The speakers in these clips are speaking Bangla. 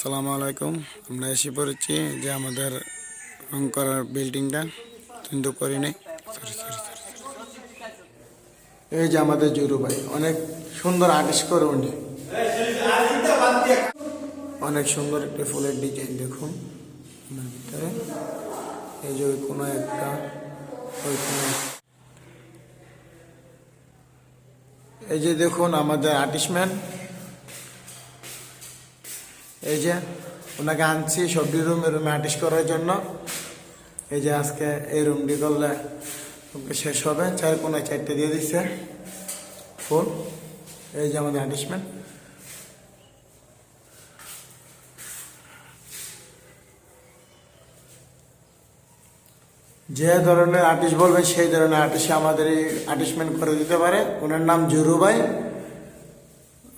আসসালামু আলাইকুম। আমরা এসে পড়েছি যে আমাদের রং করার বিল্ডিংটা। কিন্তু করি এই যে আমাদের জুরু ভাই, অনেক সুন্দর আর্টিস্ট করে উনি। অনেক সুন্দর একটা ফুলের ডিজাইন, দেখুন। ভিতরে। এই যে কোনো একটা ওই এই যে দেখুন, আমাদের আর্টিস্টম্যান এই যে, ওনাকে আনছি সবজি রুমে রুমে আর্টিস্ট করার জন্য। এই যে আজকে এই রুমটি করলে শেষ হবে। চার কোনো চারটে দিয়ে দিচ্ছে ফুল। এই যে আমাদের আর্টিস্টম্যান যে ধরনের আর্টিস্ট বলবেন, সেই ধরনের আর্টিস্ট আমাদের এই আর্টিস্টমেন্ট করে দিতে পারে। ওনার নাম জুরু ভাই।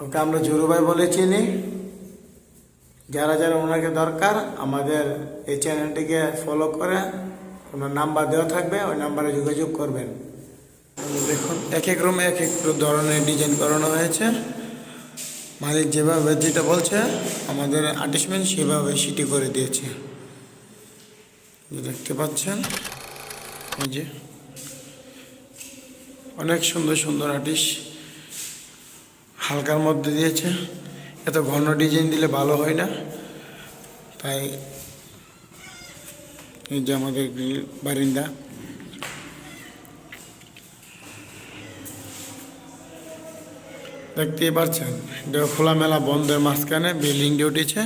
ওকে আমরা জুরু ভাই বলে চিনি। যারা যারা ওনাকে দরকার, আমাদের এই চ্যানেলটিকে ফলো করে ওনার নাম্বার দেওয়া থাকবে, ওই নাম্বারে যোগাযোগ করবেন। দেখুন, এক এক রুমে এক এক ধরনের ডিজাইন করানো হয়েছে। মালিক যেভাবে যেটা বলছে, আমাদের আর্টিস্টমেন্ট সেভাবে সিটি করে দিয়েছে। দেখতে পাচ্ছেন, এই যে অনেক সুন্দর সুন্দর আর্টিস্ট হালকার মধ্যে দিয়েছে। এত ঘন ডিজাইন দিলে ভালো হয় না। তাই এই যে আমাদের বারিন্দা। দেখতেই পাচ্ছেন খোলামেলা বন্ধের মাঝখানে বিল্ডিংটি উঠেছে।